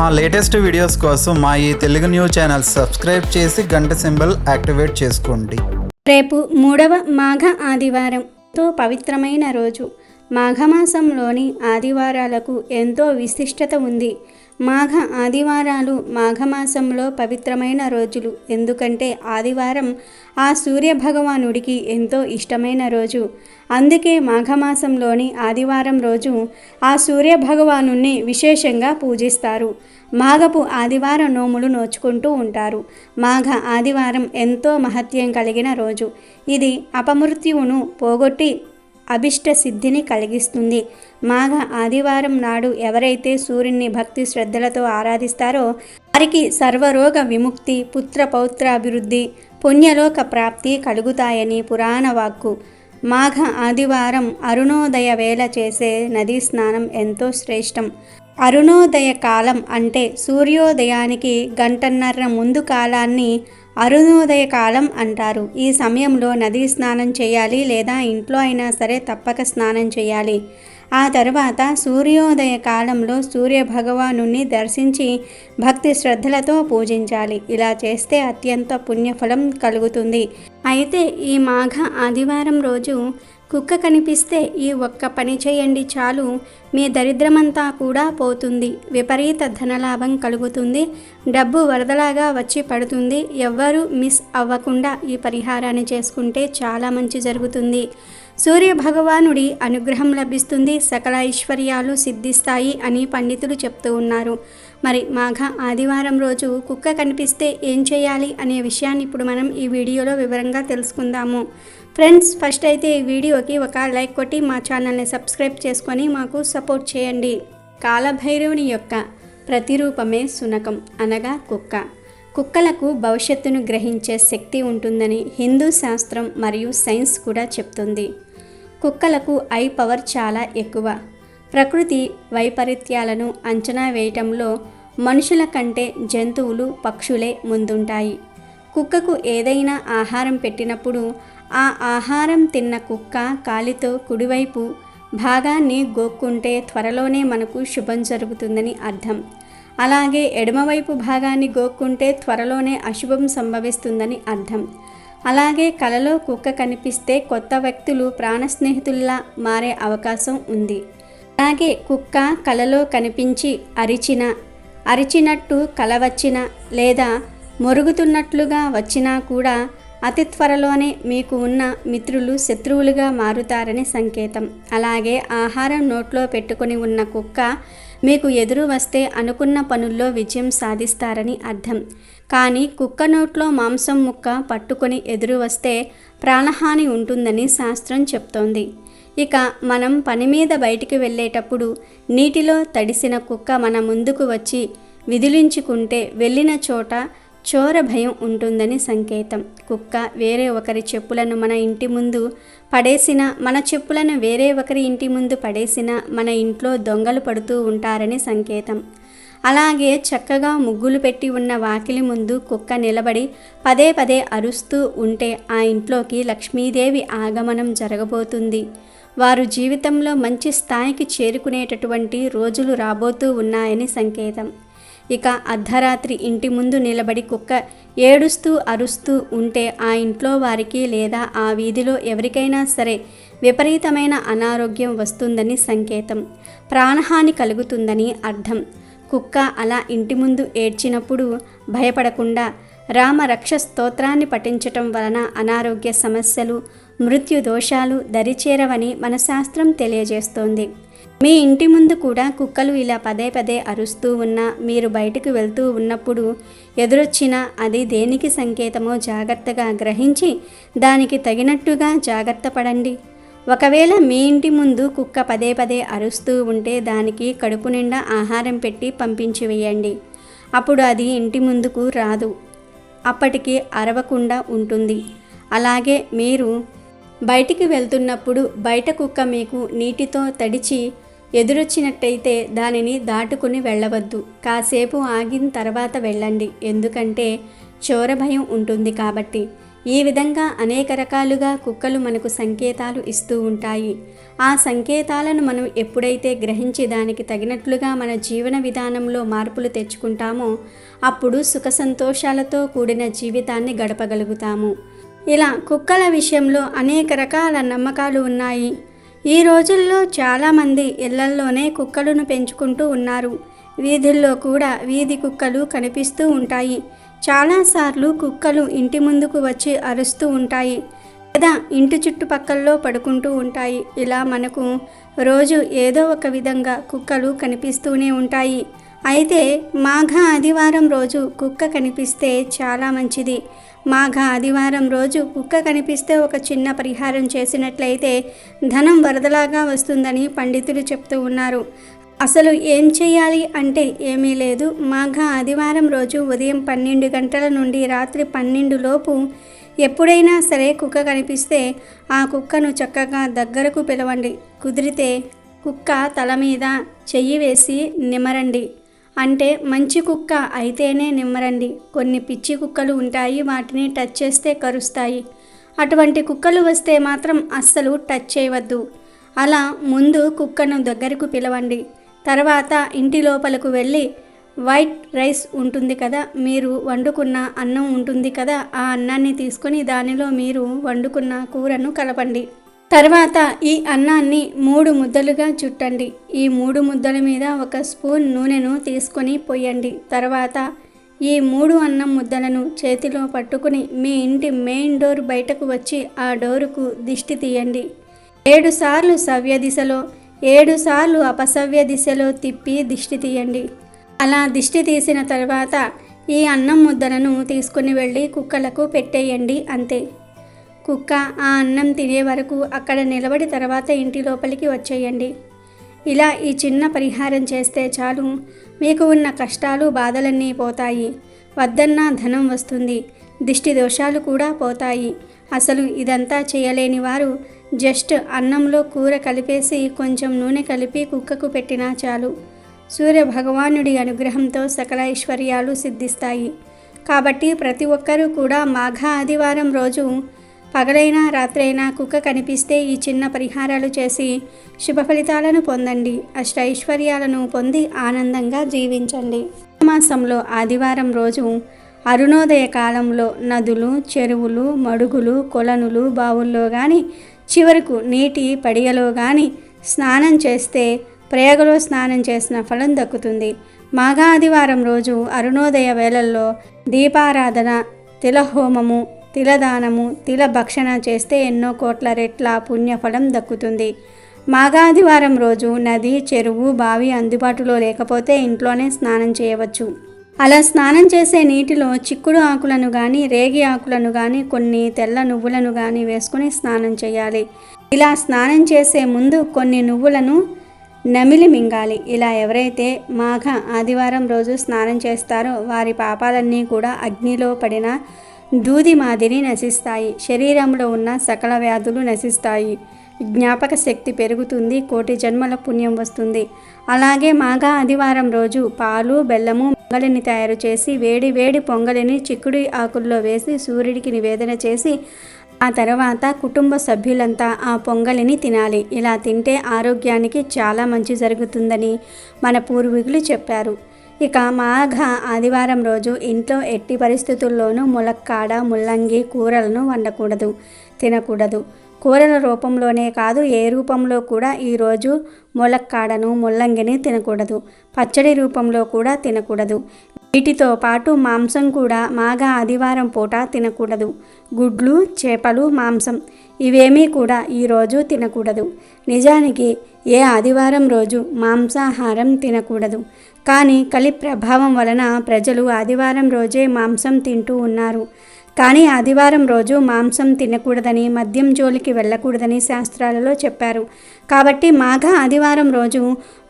మా latest videos కోసం మా ఈ తెలుగు న్యూస్ ఛానల్ సబ్స్క్రైబ్ చేసి గంట సింబల్ యాక్టివేట్ చేసుకోండి. రేపు మూడవ మాఘ ఆదివారంతో పవిత్రమైన రోజు. మాఘమాసంలోని ఆదివారాలకు ఎంతో విశిష్టత ఉంది. మాఘ ఆదివారాలు మాఘమాసంలో పవిత్రమైన రోజులు. ఎందుకంటే ఆదివారం ఆ సూర్య భగవానుడికి ఎంతో ఇష్టమైన రోజు. అందుకే మాఘమాసంలోని ఆదివారం రోజు ఆ సూర్య భగవాను విశేషంగా పూజిస్తారు. మాఘపు ఆదివార నోములు నోచుకుంటూ ఉంటారు. మాఘ ఆదివారం ఎంతో మహత్యం కలిగిన రోజు. ఇది అపమృత్యువును పోగొట్టి అభిష్ట సిద్ధిని కలిగిస్తుంది. మాఘ ఆదివారం నాడు ఎవరైతే సూర్యుని భక్తి శ్రద్ధలతో ఆరాధిస్తారో వారికి సర్వరోగ విముక్తి పుత్ర పౌత్రాభివృద్ధి పుణ్యలోక ప్రాప్తి కలుగుతాయని పురాణ వాక్కు. మాఘ ఆదివారం అరుణోదయ వేళ చేసే నదీ స్నానం ఎంతో శ్రేష్టం. అరుణోదయ కాలం అంటే సూర్యోదయానికి గంటన్నర ముందు కాలాన్ని అరుణోదయ కాలం అంటారు. ఈ సమయంలో నదీ స్నానం చేయాలి లేదా ఇంట్లో అయినా సరే తప్పక స్నానం చేయాలి. ఆ తర్వాత సూర్యోదయ కాలంలో సూర్యభగవాను దర్శించి భక్తి శ్రద్ధలతో పూజించాలి. ఇలా చేస్తే అత్యంత పుణ్యఫలం కలుగుతుంది. అయితే ఈ మాఘ ఆదివారం రోజు కుక్క కనిపిస్తే ఈ ఒక్క పని చేయండి చాలు. మీ దరిద్రమంతా కూడా పోతుంది. విపరీత ధనలాభం కలుగుతుంది. డబ్బు వరదలాగా వచ్చి పడుతుంది. ఎవ్వరూ మిస్ అవ్వకుండా ఈ పరిహారాన్ని చేసుకుంటే చాలా మంచి జరుగుతుంది. సూర్య భగవానుడి అనుగ్రహం లభిస్తుంది. సకల ఐశ్వర్యాలు సిద్ధిస్తాయి అని పండితులు చెప్తూ ఉన్నారు. మరి మాఘ ఆదివారం రోజు కుక్క కనిపిస్తే ఏం చేయాలి అనే విషయాన్ని ఇప్పుడు మనం ఈ వీడియోలో వివరంగా తెలుసుకుందాము. ఫ్రెండ్స్ ఫస్ట్ అయితే ఈ వీడియోకి ఒక లైక్ కొట్టి మా ఛానల్ని సబ్స్క్రైబ్ చేసుకొని మాకు సపోర్ట్ చేయండి. కాలభైరవుని యొక్క ప్రతిరూపమే సునకం అనగా కుక్క. కుక్కలకు భవిష్యత్తును గ్రహించే శక్తి ఉంటుందని హిందూ శాస్త్రం మరియు సైన్స్ కూడా చెప్తుంది. కుక్కలకు ఐ పవర్ చాలా ఎక్కువ. ప్రకృతి వైపరీత్యాలను అంచనా వేయటంలో మనుషుల కంటే జంతువులు పక్షులే ముందుంటాయి. కుక్కకు ఏదైనా ఆహారం పెట్టినప్పుడు ఆ ఆహారం తిన్న కుక్క కాలితో కుడివైపు భాగాన్ని గోక్కుంటే త్వరలోనే మనకు శుభం జరుగుతుందని అర్థం. అలాగే ఎడమవైపు భాగాన్ని గోక్కుంటే త్వరలోనే అశుభం సంభవిస్తుందని అర్థం. అలాగే కలలో కుక్క కనిపిస్తే కొత్త వ్యక్తులు ప్రాణ స్నేహితుల్లా మారే అవకాశం ఉంది. అలాగే కుక్క కలలో కనిపించి అరిచిన అరిచినట్టు కల వచ్చిన లేదా మొరుగుతున్నట్లుగా వచ్చినా కూడా అతి త్వరలోనే మీకు ఉన్న మిత్రులు శత్రువులుగా మారుతారని సంకేతం. అలాగే ఆహారం నోట్లో పెట్టుకొని ఉన్న కుక్క మీకు ఎదురు వస్తే అనుకున్న పనుల్లో విజయం సాధిస్తారని అర్థం. కానీ కుక్క నోట్లో మాంసం ముక్క పట్టుకొని ఎదురు వస్తే ప్రాణహాని ఉంటుందని శాస్త్రం చెప్తోంది. ఇక మనం పని మీద బయటికి వెళ్ళేటప్పుడు నీటిలో తడిసిన కుక్క మన ముందుకు వచ్చి విదిలించుకుంటే వెళ్ళిన చోట చోర భయం ఉంటుందని సంకేతం. కుక్క వేరే ఒకరి చెప్పులను మన ఇంటి ముందు పడేసిన మన చెప్పులను వేరే ఒకరి ఇంటి ముందు పడేసిన మన ఇంట్లో దొంగలు పడుతూ ఉంటారని సంకేతం. అలాగే చక్కగా ముగ్గులు పెట్టి ఉన్న వాకిలి ముందు కుక్క నిలబడి పదే పదే అరుస్తూ ఉంటే ఆ ఇంట్లోకి లక్ష్మీదేవి ఆగమనం జరగబోతుంది. వారు జీవితంలో మంచి స్థాయికి చేరుకునేటటువంటి రోజులు రాబోతూ ఉన్నాయని సంకేతం. ఇక అర్ధరాత్రి ఇంటి ముందు నిలబడి కుక్క ఏడుస్తూ అరుస్తూ ఉంటే ఆ ఇంట్లో వారికి లేదా ఆ వీధిలో ఎవరికైనా సరే విపరీతమైన అనారోగ్యం వస్తుందని సంకేతం. ప్రాణహాని కలుగుతుందని అర్థం. కుక్క అలా ఇంటి ముందు ఏడ్చినప్పుడు భయపడకుండా రామరక్ష స్తోత్రాన్ని పఠించటం వలన అనారోగ్య సమస్యలు మృత్యు దోషాలు దరిచేరవని మన శాస్త్రం తెలియజేస్తోంది. మీ ఇంటి ముందు కూడా కుక్కలు ఇలా పదే పదే అరుస్తూ ఉన్నా మీరు బయటకు వెళ్తూ ఉన్నప్పుడు ఎదురొచ్చినా అది దేనికి సంకేతమో జాగ్రత్తగా గ్రహించి దానికి తగినట్టుగా జాగ్రత్త పడండి. ఒకవేళ మీ ఇంటి ముందు కుక్క పదే పదే అరుస్తూ ఉంటే దానికి కడుపు నిండా ఆహారం పెట్టి పంపించి వేయండి. అప్పుడు అది ఇంటి ముందుకు రాదు. అప్పటికి అరవకుండా ఉంటుంది. అలాగే మీరు బయటికి వెళ్తున్నప్పుడు బయట కుక్క మీకు నీటితో తడిచి ఎదురొచ్చినట్టయితే దానిని దాటుకుని వెళ్ళవద్దు. కాసేపు ఆగిన తర్వాత వెళ్ళండి. ఎందుకంటే చోర భయం ఉంటుంది కాబట్టి. ఈ విధంగా అనేక రకాలుగా కుక్కలు మనకు సంకేతాలు ఇస్తూ ఉంటాయి. ఆ సంకేతాలను మనం ఎప్పుడైతే గ్రహించి దానికి తగినట్లుగా మన జీవన విధానంలో మార్పులు తెచ్చుకుంటామో అప్పుడు సుఖ సంతోషాలతో కూడిన జీవితాన్ని గడపగలుగుతాము. ఇలా కుక్కల విషయంలో అనేక రకాల నమ్మకాలు ఉన్నాయి. ఈ రోజుల్లో చాలామంది ఇళ్ళల్లోనే కుక్కలను పెంచుకుంటూ ఉన్నారు. వీధుల్లో కూడా వీధి కుక్కలు కనిపిస్తూ ఉంటాయి. చాలాసార్లు కుక్కలు ఇంటి ముందుకు వచ్చి అరుస్తూ ఉంటాయి. లేదా ఇంటి చుట్టుపక్కల్లో పడుకుంటూ ఉంటాయి. ఇలా మనకు రోజు ఏదో ఒక విధంగా కుక్కలు కనిపిస్తూనే ఉంటాయి. అయితే మాఘ ఆదివారం రోజు కుక్క కనిపిస్తే చాలా మంచిది. మాఘ ఆదివారం రోజు కుక్క కనిపిస్తే ఒక చిన్న పరిహారం చేసినట్లయితే ధనం వరదలాగా వస్తుందని పండితులు చెప్తూ ఉన్నారు. అసలు ఏం చేయాలి అంటే ఏమీ లేదు. మాఘ ఆదివారం రోజు ఉదయం పన్నెండు గంటల నుండి రాత్రి పన్నెండు లోపు ఎప్పుడైనా సరే కుక్క కనిపిస్తే ఆ కుక్కను చక్కగా దగ్గరకు పిలవండి. కుదిరితే కుక్క తల మీద చెయ్యి వేసి నిమరండి అంటే మంచి కుక్క అయితేనే నిమ్మరండి. కొన్ని పిచ్చి కుక్కలు ఉంటాయి వాటిని టచ్ చేస్తే కరుస్తాయి. అటువంటి కుక్కలు వస్తే మాత్రం అస్సలు టచ్ చేయవద్దు. అలా ముందు కుక్కను దగ్గరకు పిలవండి. తర్వాత ఇంటి లోపలకు వెళ్ళి వైట్ రైస్ ఉంటుంది కదా మీరు వండుకున్న అన్నం ఉంటుంది కదా ఆ అన్నాన్ని తీసుకొని దానిలో మీరు వండుకున్న కూరను కలపండి. తర్వాత ఈ అన్నాన్ని మూడు ముద్దలుగా చుట్టండి. ఈ మూడు ముద్దల మీద ఒక స్పూన్ నూనెను తీసుకొని పోయండి తర్వాత ఈ మూడు అన్నం ముద్దలను చేతిలో పట్టుకుని మీ ఇంటి మెయిన్ డోర్ బయటకు వచ్చి ఆ డోరుకు దిష్టి తీయండి. ఏడు సార్లు సవ్య దిశలో ఏడు సార్లు అపసవ్య దిశలో తిప్పి దిష్టి తీయండి. అలా దిష్టి తీసిన తర్వాత ఈ అన్నం ముద్దలను తీసుకుని వెళ్ళి కుక్కలకు పెట్టేయండి అంతే. కుక్క ఆ అన్నం తినే వరకు అక్కడ నిలబడి తర్వాత ఇంటి లోపలికి వచ్చేయండి. ఇలా ఈ చిన్న పరిహారం చేస్తే చాలు. మీకు ఉన్న కష్టాలు బాధలన్నీ పోతాయి. వద్దన్నా ధనం వస్తుంది. దిష్టి దోషాలు కూడా పోతాయి. అసలు ఇదంతా చేయలేని వారు జస్ట్ అన్నంలో కూర కలిపేసి కొంచెం నూనె కలిపి కుక్కకు పెట్టినా చాలు. సూర్య భగవానుడి అనుగ్రహంతో సకల ఐశ్వర్యాలు సిద్ధిస్తాయి. కాబట్టి ప్రతి ఒక్కరూ కూడా మాఘ ఆదివారం రోజు పగలైనా రాత్రైనా కుక్క కనిపిస్తే ఈ చిన్న పరిహారాలు చేసి శుభ ఫలితాలను పొందండి. అష్ట ఐశ్వర్యాలను పొంది ఆనందంగా జీవించండి. మాసంలో ఆదివారం రోజు అరుణోదయ కాలంలో నదులు చెరువులు మడుగులు కొలనులు బావుల్లో కానీ చివరకు నీటి పడియలో కానీ స్నానం చేస్తే ప్రయోగలో స్నానం చేసిన ఫలం దక్కుతుంది. మాఘ ఆదివారం రోజు అరుణోదయ వేళల్లో దీపారాధన తిలహోమము తిలదానము తిల భక్షణ చేస్తే ఎన్నో కోట్ల రెట్ల పుణ్యఫలం దక్కుతుంది. మాఘాదివారం రోజు నది చెరువు బావి అందుబాటులో లేకపోతే ఇంట్లోనే స్నానం చేయవచ్చు. అలా స్నానం చేసే నీటిలో చిక్కుడు ఆకులను కానీ రేగి ఆకులను కానీ కొన్ని తెల్ల నువ్వులను కానీ వేసుకుని స్నానం చేయాలి. ఇలా స్నానం చేసే ముందు కొన్ని నువ్వులను నమిలి మింగాలి. ఇలా ఎవరైతే మాఘ ఆదివారం రోజు స్నానం చేస్తారో వారి పాపాలన్నీ కూడా అగ్నిలో పడిన దూది మాదిరి నశిస్తాయి. శరీరంలో ఉన్న సకల వ్యాధులు నశిస్తాయి. జ్ఞాపక శక్తి పెరుగుతుంది. కోటి జన్మల పుణ్యం వస్తుంది. అలాగే మాఘ ఆదివారం రోజు పాలు బెల్లము పొంగలిని తయారు చేసి వేడి వేడి పొంగలిని చిక్కుడు ఆకుల్లో వేసి సూర్యుడికి నివేదన చేసి ఆ తర్వాత కుటుంబ సభ్యులంతా ఆ పొంగలిని తినాలి. ఇలా తింటే ఆరోగ్యానికి చాలా మంచి జరుగుతుందని మన పూర్వీకులు చెప్పారు. ఇక మాఘ ఆదివారం రోజు ఇంట్లో ఎట్టి పరిస్థితుల్లోనూ ములక్కాడ ముల్లంగి కూరలను వండకూడదు తినకూడదు. కూరల రూపంలోనే కాదు ఏ రూపంలో కూడా ఈరోజు ములక్కాడను ముల్లంగిని తినకూడదు. పచ్చడి రూపంలో కూడా తినకూడదు. వీటితో పాటు మాంసం కూడా మాఘ ఆదివారం పూట తినకూడదు. గుడ్లు చేపలు మాంసం. ఇవేమీ కూడా ఈరోజు తినకూడదు. నిజానికి ఏ ఆదివారం రోజు మాంసాహారం తినకూడదు. కానీ కలి ప్రభావం వలన ప్రజలు ఆదివారం రోజే మాంసం తింటూ ఉన్నారు. కానీ ఆదివారం రోజు మాంసం తినకూడదని మద్యం జోలికి వెళ్ళకూడదని శాస్త్రాలలో చెప్పారు. కాబట్టి మాఘ ఆదివారం రోజు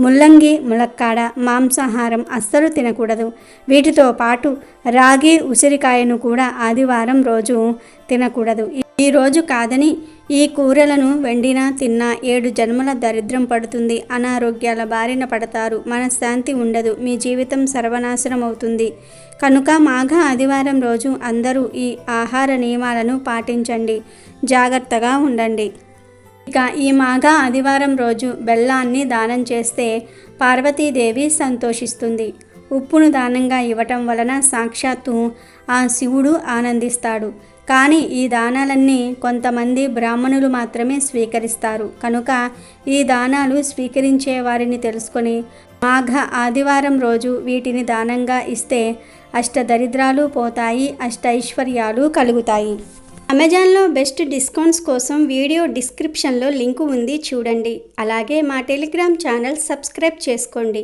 ముల్లంగి ములక్కాడ మాంసాహారం అస్సలు తినకూడదు. వీటితో పాటు రాగి ఉసిరికాయను కూడా ఆదివారం రోజు తినకూడదు. ఈ రోజు కాదని ఈ కూరలను వెండినా తిన్నా ఏడు జన్మల దరిద్రం పడుతుంది. అనారోగ్యాల బారిన పడతారు. మనశ్శాంతి ఉండదు. మీ జీవితం సర్వనాశనం అవుతుంది కనుక మాఘ ఆదివారం రోజు అందరూ ఈ ఆహార నియమాలను పాటించండి. జాగ్రత్తగా ఉండండి. ఇక ఈ మాఘ ఆదివారం రోజు బెల్లాన్ని దానం చేస్తే పార్వతీదేవి సంతోషిస్తుంది. ఉప్పును దానంగా ఇవ్వటం వలన సాక్షాత్తు ఆ శివుడు ఆనందిస్తాడు. కానీ ఈ దానాలన్నీ కొంతమంది బ్రాహ్మణులు మాత్రమే స్వీకరిస్తారు. కనుక ఈ దానాలు స్వీకరించే వారిని తెలుసుకొని మాఘ ఆదివారం రోజు వీటిని దానంగా ఇస్తే అష్టదరిద్రాలు పోతాయి అష్టైశ్వర్యాలు కలుగుతాయి. అమెజాన్లో బెస్ట్ డిస్కౌంట్స్ కోసం వీడియో డిస్క్రిప్షన్లో లింకు ఉంది చూడండి. అలాగే మా టెలిగ్రామ్ ఛానల్ సబ్స్క్రైబ్ చేసుకోండి.